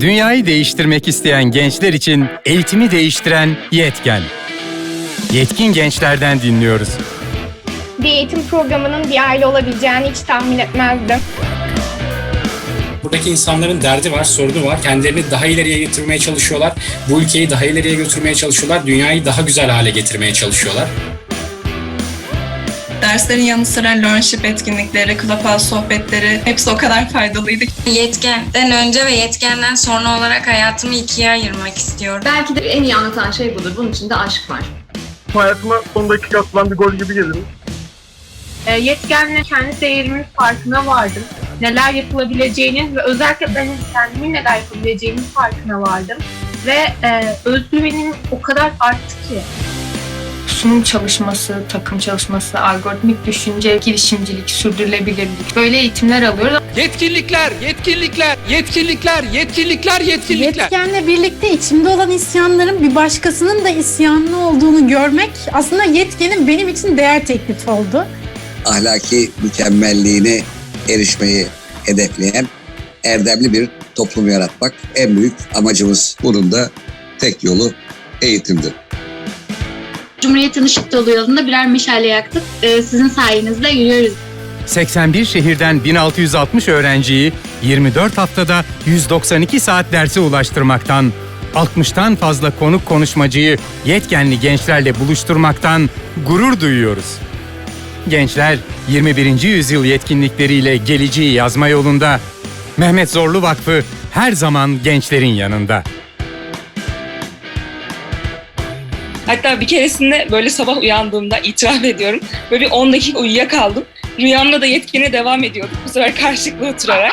Dünyayı değiştirmek isteyen gençler için eğitimi değiştiren Yetken. Yetkin gençlerden dinliyoruz. Bir eğitim programının bir aile olabileceğini hiç tahmin etmezdim. Buradaki insanların derdi var, sorunu var. Kendilerini daha ileriye getirmeye çalışıyorlar. Bu ülkeyi daha ileriye götürmeye çalışıyorlar. Dünyayı daha güzel hale getirmeye çalışıyorlar. Derslerin yanı sıra learnship etkinlikleri, clubhouse sohbetleri hepsi o kadar faydalıydı. Yetkenden önce ve yetkenden sonra olarak hayatımı ikiye ayırmak istiyorum. Belki de en iyi anlatan şey budur. Bunun içinde aşk var. Hayatıma son dakika atılan bir gol gibi gelir. E, yetkenle kendi değerimin farkına vardım. Neler yapılabileceğinin ve özellikle benim kendimin neler yapabileceğinin farkına vardım. Ve e, özgüvenim o kadar arttı ki. Sunum çalışması, takım çalışması, algoritmik düşünce, girişimcilik, sürdürülebilirlik böyle eğitimler alıyoruz. Yetkinlikler, yetkinlikler, yetkinlikler, yetkinlikler, yetkinlikler. Yetkenle birlikte içimde olan isyanların bir başkasının da isyanlı olduğunu görmek aslında yetkenin benim için değer teklifi oldu. ahlaki mükemmelliğine erişmeyi hedefleyen erdemli bir toplum yaratmak en büyük amacımız. Bunun da tek yolu eğitimdir. Cumhuriyet'in ışık dolu yolunda birer meşale yaktık. Ee, sizin sayenizde yürüyoruz. 81 şehirden 1660 öğrenciyi 24 haftada 192 saat derse ulaştırmaktan, 60'tan fazla konuk konuşmacıyı yetkenli gençlerle buluşturmaktan gurur duyuyoruz. Gençler 21. yüzyıl yetkinlikleriyle geleceği yazma yolunda. Mehmet Zorlu Vakfı her zaman gençlerin yanında. Hatta bir keresinde böyle sabah uyandığımda itiraf ediyorum. Böyle bir 10 dakika uyuyakaldım. Rüyamda da yetkine devam ediyorduk. Bu sefer karşılıklı oturarak.